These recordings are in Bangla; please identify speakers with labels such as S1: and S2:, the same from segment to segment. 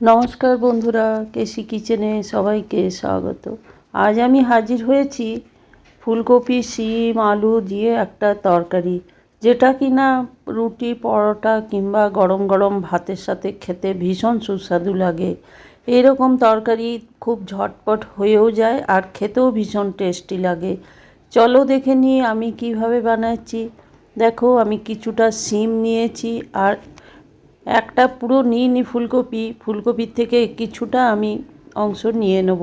S1: নমস্কার বন্ধুরা কেসি কিচেনে সবাইকে স্বাগত। আজ আমি হাজির হয়েছি ফুলকপি, শিম, আলু দিয়ে একটা তরকারি, যেটা কি না রুটি, পরোটা কিংবা গরম গরম ভাতের সাথে খেতে ভীষণ সুস্বাদু লাগে। এরকম তরকারি খুব ঝটপট হয়েও যায় আর খেতেও ভীষণ টেস্টি লাগে। চলো দেখে নিই আমি কীভাবে বানাচ্ছি। দেখো, আমি কিছুটা শিম নিয়েছি আর একটা পুরো নিইনি ফুলকপি। ফুলকপির থেকে কিছুটা আমি অংশ নিয়ে নেব।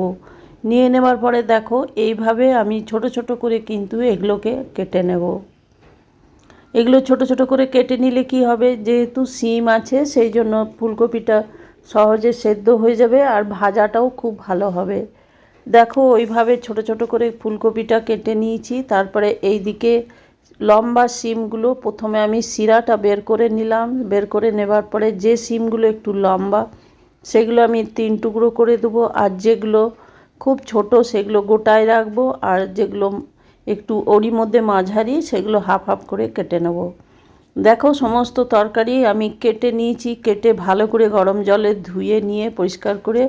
S1: নিয়ে নেবার পরে দেখো, এইভাবে আমি ছোট ছোট করে কিন্তু এগুলোকে কেটে নেব। এগুলো ছোট ছোট করে কেটে নিলে কি হবে? যেহেতু সিম আছে, সেই জন্য ফুলকপিটা সহজে সেদ্ধ হয়ে যাবে আর ভাজাটাও খুব ভালো হবে। দেখো, ওইভাবে ছোট ছোট করে ফুলকপিটা কেটে নিয়েছি। তারপরে এই দিকে লম্বা সিমগুলো প্রথমে আমি শিরাটা বের করে নিলাম। বের করে নেবার পরে যে সিমগুলো একটু লম্বা, সেগুলো আমি তিন টুকরো করে দেবো। আর যেগুলো খুব ছোট, সেগুলো গোটায় রাখব। আর যেগুলো একটু ওরই মধ্যে মাঝারি, সেগুলো হাফ হাফ করে কেটে নেব। দেখো, সমস্ত তরকারি আমি কেটে নিয়েছি। কেটে ভালো করে গরম জলে ধুয়ে নিয়ে পরিষ্কার করে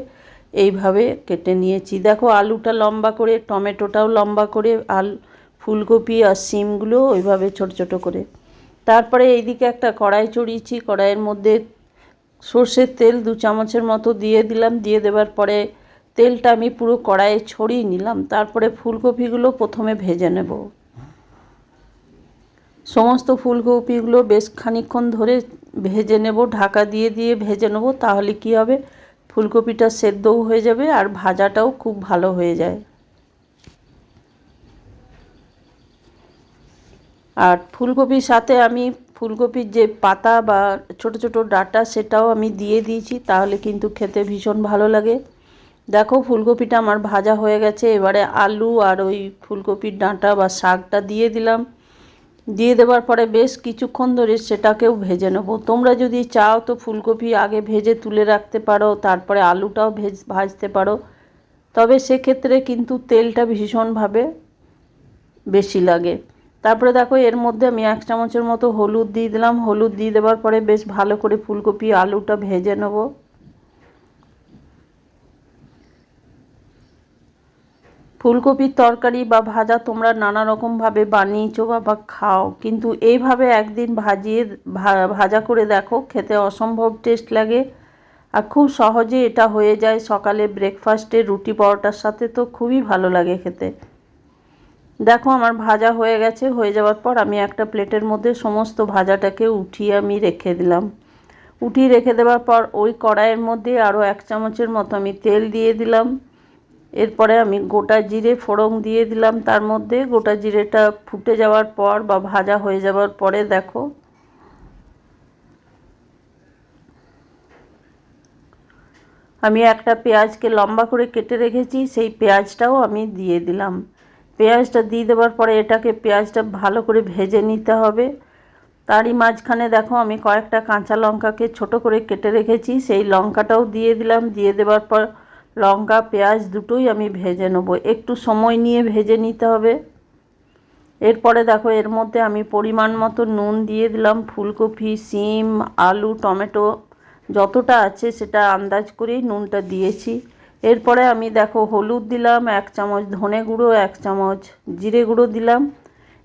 S1: এইভাবে কেটে নিয়েছি। দেখো, আলুটা লম্বা করে, টমেটোটাও লম্বা করে আল ফুলকপি আর সিমগুলো ওইভাবে ছোট ছোট করে। তারপরে এইদিকে একটা কড়াই চড়িয়েছি, কড়াইয়ের মধ্যে সর্ষের তেল দু চামচের মতো দিয়ে দিলাম। দিয়ে দেওয়ার পরে তেলটা আমি পুরো কড়াইয়ে ছড়িয়ে নিলাম। তারপরে ফুলকপিগুলো প্রথমে ভেজে নেব। সমস্ত ফুলকপিগুলো বেশ খানিক্ষণ ধরে ভেজে নেব, ঢাকা দিয়ে দিয়ে ভেজে নেব, তাহলে কি হবে? ফুলকপিটা সেদ্ধও হয়ে যাবে আর ভাজাটাও খুব ভালো হয়ে যায়। আর ফুলকপির সাথে আমি ফুলকপির যে পাতা বা ছোট ছোট ডাটা সেটাও আমি দিয়ে দিয়েছি, তাহলে কিন্তু খেতে ভীষণ ভালো লাগে। দেখো ফুলকপিটা আমার ভাজা হয়ে গেছে, এবারে আলু আর ওই ফুলকপির ডাঁটা বা শাকটা দিয়ে দিলাম। দিয়ে দেওয়ার পরে বেশ কিছুক্ষণ ধরে সেটাকেও ভেজে নেব। তোমরা যদি চাও তো ফুলকপি আগে ভেজে তুলে রাখতে পারো, তারপরে আলুটাও ভেজ, ভাজতে পারো। তবে সেক্ষেত্রে কিন্তু তেলটা ভীষণভাবে বেশি লাগে। তারপরে দেখো এর মধ্যে আমি এক চামচের মতো হলুদ দিয়ে দিলাম। হলুদ দিয়ে দেওয়ার পরে বেশ ভালো করে ফুলকপি, আলুটা ভেজে নেব। ফুলকপির তরকারি বা ভাজা তোমরা নানা রকমভাবে বানিয়েছো বা বা খাও, কিন্তু এইভাবে একদিন ভাজিয়ে ভাজা করে দেখো, খেতে অসম্ভব টেস্ট লাগে। আর খুব সহজে এটা হয়ে যায় সকালে ব্রেকফাস্টে রুটি পরোটার সাথে, তো খুবই ভালো লাগে খেতে। দেখো আমার ভাজা হয়ে গেছে, হয়ে যাওয়ার পর আমি একটা প্লেটের মধ্যে সমস্ত ভাজাটাকে উঠিয়ে আমি রেখে দিলাম। উঠিয়ে রেখে দেওয়ার পর ওই কড়াইয়ের মধ্যে আরও এক চামচের মতো আমি তেল দিয়ে দিলাম। এরপরে আমি গোটা জিরে ফোড়ন দিয়ে দিলাম। তার মধ্যে গোটা জিরেটা ফুটে যাওয়ার পর বা ভাজা হয়ে যাওয়ার পরে দেখো, আমি একটা পেঁয়াজকে লম্বা করে কেটে রেখেছি, সেই পেঁয়াজটাও আমি দিয়ে দিলাম। পেঁয়াজটা দিয়ে দেওয়ার পরে এটাকে পেঁয়াজটা ভালো করে ভেজে নিতে হবে। তারই মাঝখানে দেখো আমি কয়েকটা কাঁচা লঙ্কাকে ছোট করে কেটে রেখেছি। সেই লঙ্কাটাও দিয়ে দিলাম। দিয়ে দেওয়ার পর লঙ্কা, পেঁয়াজ দুটোই আমি ভেজে নেব। একটু সময় নিয়ে ভেজে নিতে হবে। এরপরে দেখো এর মধ্যে আমি পরিমাণ মতো নুন দিয়ে দিলাম। ফুলকপি, সিম, আলু, টমেটো, যতটা আছে সেটা আন্দাজ করেই নুনটা দিয়েছি। এরপরে আমি দেখো হলুদ দিলাম, এক চামচ ধনে গুঁড়ো, এক চামচ জিরে গুঁড়ো দিলাম।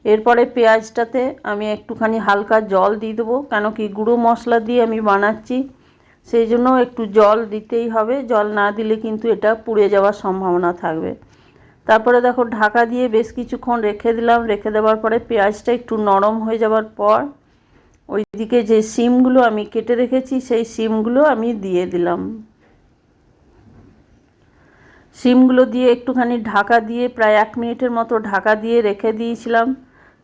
S1: এরপরে পেঁয়াজটাতে আমি একটুখানি হালকা জল দিয়ে দেবো, কেন কি গুঁড়ো মশলা দিয়ে আমি বানাচ্ছি। সেই জন্য একটু জল দিতেই হবে, জল না দিলে কিন্তু এটা পুড়ে যাওয়ার সম্ভাবনা থাকবে। তারপরে দেখো ঢাকা দিয়ে বেশ কিছুক্ষণ রেখে দিলাম, রেখে দেওয়ার পরে পেঁয়াজটা একটু নরম হয়ে যাওয়ার পর ওইদিকে যে সিমগুলো আমি কেটে রেখেছি, সেই সিমগুলো আমি দিয়ে দিলাম। সিমগুলো দিয়ে একটুখানি ঢাকা দিয়ে প্রায় এক মিনিটের মতো ঢাকা দিয়ে রেখে দিয়েছিলাম।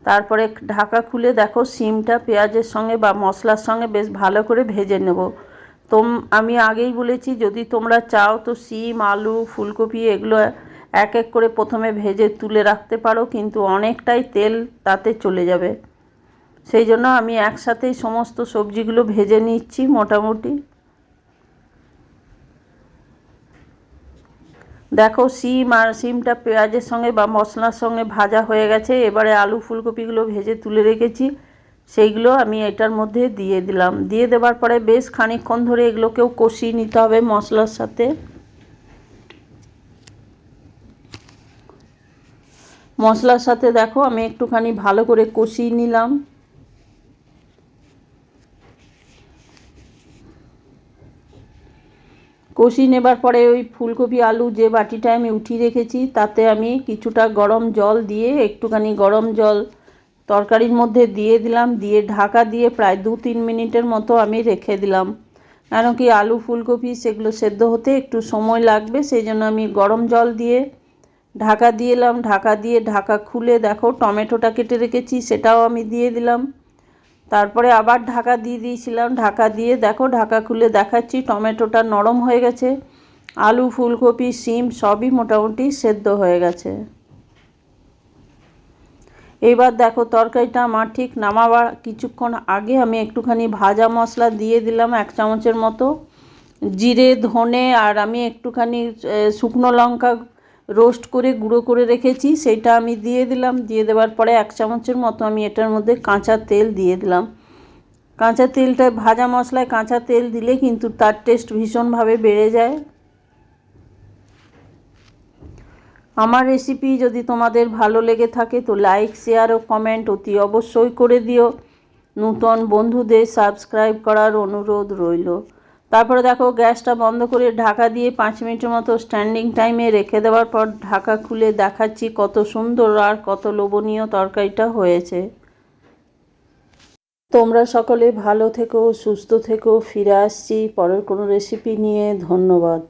S1: তারপরে ঢাকা খুলে দেখো, সিমটা পেঁয়াজের সঙ্গে বা মশলার সঙ্গে বেশ ভালো করে ভেজে নেব। তোম, আমি আগেই বলেছি, যদি তোমরা চাও তো সিম, আলু, ফুলকপি এগুলো এক এক করে প্রথমে ভেজে তুলে রাখতে পারো, কিন্তু অনেকটাই তেল তাতে চলে যাবে। সেই জন্য আমি একসাথেই সমস্ত সবজিগুলো ভেজে নিচ্ছি মোটামুটি। দেখো সিম আর সিমটা পেঁয়াজের সঙ্গে বা মশলার সঙ্গে ভাজা হয়ে গেছে। এবারে আলু ফুলকপিগুলো ভেজে তুলে রেখেছি। সেইগুলো আমি এটার মধ্যে দিয়ে দিলাম। দিয়ে দেওয়ার পরে বেশ খানিকক্ষণ ধরে এগুলোকেও কষিয়ে নিতে হবে মশলার সাথে। মশলার সাথে দেখো আমি একটুখানি ভালো করে কষিয়ে নিলাম। কষিয়ে নেবার পরে ওই ফুলকপি, আলু যে বাটিটা আমি উঠিয়ে রেখেছি, তাতে আমি কিছুটা গরম জল দিয়ে, একটুখানি গরম জল তরকারির মধ্যে দিয়ে দিলাম, দিয়ে ঢাকা দিয়ে প্রায় দু তিন মিনিটের মতো আমি রেখে দিলাম। কেন কি আলু, ফুলকপি সেগুলো সেদ্ধ হতে একটু সময় লাগবে, সেই জন্য আমি গরম জল দিয়ে ঢাকা দিয়ে এলাম। ঢাকা দিয়ে ঢাকা খুলে দেখো, টমেটোটা কেটে রেখেছি, সেটাও আমি দিয়ে দিলাম। তারপরে আবার ঢাকা দিয়ে দিয়েছিলাম। ঢাকা দিয়ে দেখো, ঢাকা খুলে দেখাচ্ছি। টমেটোটা নরম হয়ে গেছে। আলু, ফুলকপি সিম সবই মোটামুটি সেদ্ধ হয়ে গেছে। এবার দেখো, তরকারিটা আমার ঠিক নামাবার কিছুক্ষণ আগে আমি একটুখানি ভাজা মশলা দিয়ে দিলাম এক চামচের মতো। জিরে, ধনে আর আমি একটুখানি শুকনো লঙ্কা রোস্ট করে, গুঁড়ো করে রেখেছি। সেটা আমি দিয়ে দিলাম। দিয়ে দেওয়ার পরে এক চামচের মতো আমি এটার মধ্যে কাঁচা তেল দিয়ে দিলাম। কাঁচা তেলটা, ভাজা মশলায় কাঁচা তেল দিলে কিন্তু তার টেস্ট ভীষণভাবে বেড়ে যায়। আমার রেসিপি যদি তোমাদের ভালো লেগে থাকে তো লাইক শেয়ার ও কমেন্ট অতি অবশ্যই করে দিও। নূতন বন্ধুদের সাবস্ক্রাইব করার অনুরোধ রইল। তারপরে দেখো, গ্যাসটা বন্ধ করে ঢাকা দিয়ে পাঁচ মিনিটের মতো স্ট্যান্ডিং টাইমে রেখে দেওয়ার পর ঢাকা খুলে দেখাচ্ছি কত সুন্দর আর কত লোভনীয় তরকারিটা হয়েছে। তোমরা সকলে ভালো থেকো, সুস্থ থেকো, ফিরে আসছি পরের কোনো রেসিপি নিয়ে। ধন্যবাদ।